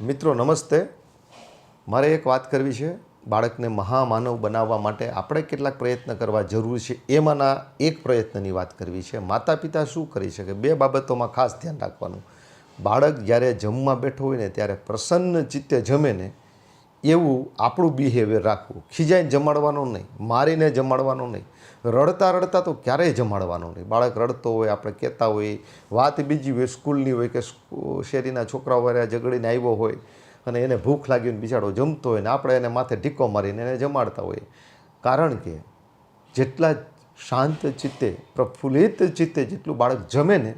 મિત્રો, નમસ્તે. મારે એક વાત કરવી છે. બાળકને મહામાનવ બનાવવા માટે આપણે કેટલાક પ્રયત્ન કરવા જરૂરી છે એમાંના એક પ્રયત્નની વાત કરવી છે. માતા પિતા શું કરી શકે? બે બાબતોમાં ખાસ ધ્યાન રાખવાનું. બાળક જ્યારે જમવા બેઠો હોય ને, ત્યારે પ્રસન્ન ચિત્તે જમે ને એવું આપણું બિહેવિયર રાખવું. ખીજાઈને જમાડવાનું નહીં, મારીને જમાડવાનું નહીં. રડતા રડતા તો ક્યારેય જમાડવાનું નહીં. બાળક રડતો હોય, આપણે કહેતા હોય વાત બીજી હોય, સ્કૂલની હોય કે શેરીના છોકરાઓ વાળા ઝઘડીને આવ્યો હોય અને એને ભૂખ લાગી હોય બિચારો જમતો હોય ને આપણે એને માથે ઢીકો મારીને એને જમાડતા હોઈએ. કારણ કે જેટલા શાંત ચિત્તે, પ્રફુલ્લિત ચિત્તે જેટલું બાળક જમે ને,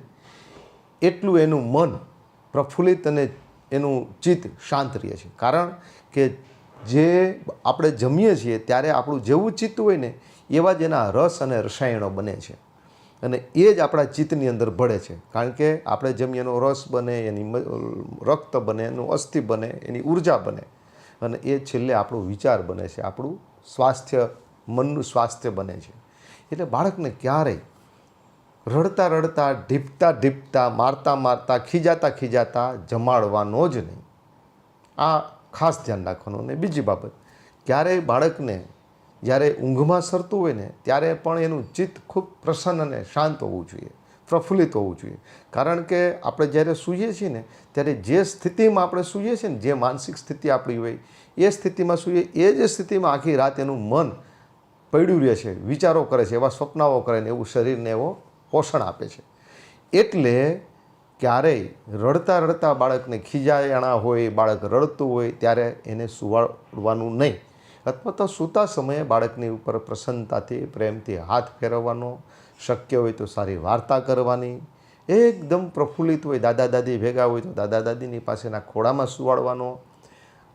એટલું એનું મન પ્રફુલ્લિત અને એનું ચિત્ત શાંત રહે છે. કારણ કે જે આપણે જમીએ છીએ, ત્યારે આપણું જેવું ચિત્ત હોય ને, એવા જ એના રસ અને રસાયણો બને છે. અને એ જ આપણા ચિત્તની અંદર ભળે છે. કારણ કે આપણે જમીએ એનો રસ બને, એની રક્ત બને, એનું અસ્થિ બને, એની ઊર્જા બને. અને એ છેલ્લે આપણું વિચાર બને છે. આપણું સ્વાસ્થ્ય, મનનું સ્વાસ્થ્ય બને છે. એટલે બાળકને ક્યારેય રડતા રડતા, ઢીપતા ઢીપતા, મારતા મારતા, ખીજાતા ખીજાતા જમાડવાનો જ નહીં. આ ખાસ ધ્યાન રાખવાનું. અને બીજી બાબત ક્યારેય બાળકને જ્યારે ઊંઘમાં સરતું હોય ને, ત્યારે પણ એનું ચિત્ત ખૂબ પ્રસન્ન અને શાંત હોવું જોઈએ, પ્રફુલ્લિત હોવું જોઈએ. કારણ કે આપણે જ્યારે સૂઈએ છીએ ને, ત્યારે જે સ્થિતિમાં આપણે સૂઈએ છીએ ને, જે માનસિક સ્થિતિ આપણી હોય, એ સ્થિતિમાં સૂઈએ, એ જ સ્થિતિમાં આખી રાત એનું મન પડ્યું રહે છે વિચારો કરે છે, એવા સ્વપ્નાઓ કરે ને, એવું શરીરને એવો પોષણ આપે છે. એટલે ક્યારેય રડતા રડતા બાળકને ખીજાયણા હોય, બાળક રડતું હોય, ત્યારે એને સુવાડવાનું નહીં. અથવા તો સૂતા સમયે બાળકની ઉપર પ્રસન્નતાથી, પ્રેમથી હાથ ફેરવવાનો શક્ય હોય તો સારી વાર્તા કરવાની. એકદમ પ્રફુલ્લિત હોય, દાદા દાદી ભેગા હોય તો દાદા દાદીની પાસેના ખોળામાં સુવાડવાનો.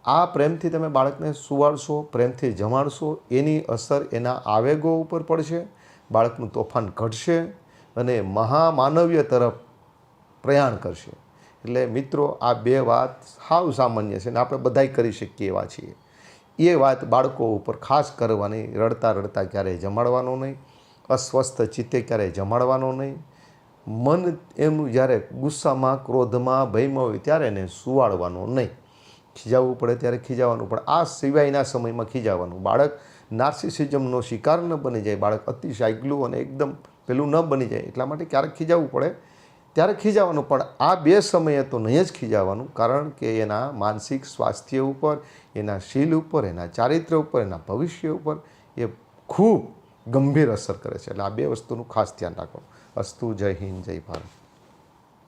આ પ્રેમથી તમે બાળકને સુવાડશો, પ્રેમથી જમાડશો, એની અસર એના આવેગો ઉપર પડશે, બાળકનું તોફાન ઘટશે. અને મહામાનવ્ય તરફ પ્રયાણ કરશે. એટલે મિત્રો, આ બે વાત સાવ સામાન્ય છે અને આપણે બધાય કરી શકીએ એવા છીએ. એ વાત બાળકો ઉપર ખાસ કરવાની, રડતા રડતા ક્યારેય જમાડવાનો નહીં. અસ્વસ્થ ચિત્તે ક્યારેય જમાડવાનો નહીં. મન એમનું જ્યારે ગુસ્સામાં, ક્રોધમાં, ભયમાં હોય ત્યારે એને સુવાડવાનો નહીં. ખીજાવવું પડે ત્યારે ખીજાવાનું પણ આ સિવાયના સમયમાં ખીજાવાનું બાળક નાર્સિસિઝમનો શિકાર ન બની જાય. બાળક અતિશય અને એકદમ પેલું ન બની જાય એટલા માટે ક્યારેક ખીજાવવું પડે. ત્યારે ખીજાવાનું પણ આ બે સમયે તો નહીં જ ખીજાવાનું કારણ કે એના માનસિક સ્વાસ્થ્ય ઉપર, એના શીલ ઉપર, એના ચારિત્ર્ય ઉપર, એના ભવિષ્ય ઉપર એ ખૂબ ગંભીર અસર કરે છે. એટલે આ બે વસ્તુનું ખાસ ધ્યાન રાખવાનું. અસ્તુ જય હિન્દ, જય ભારત.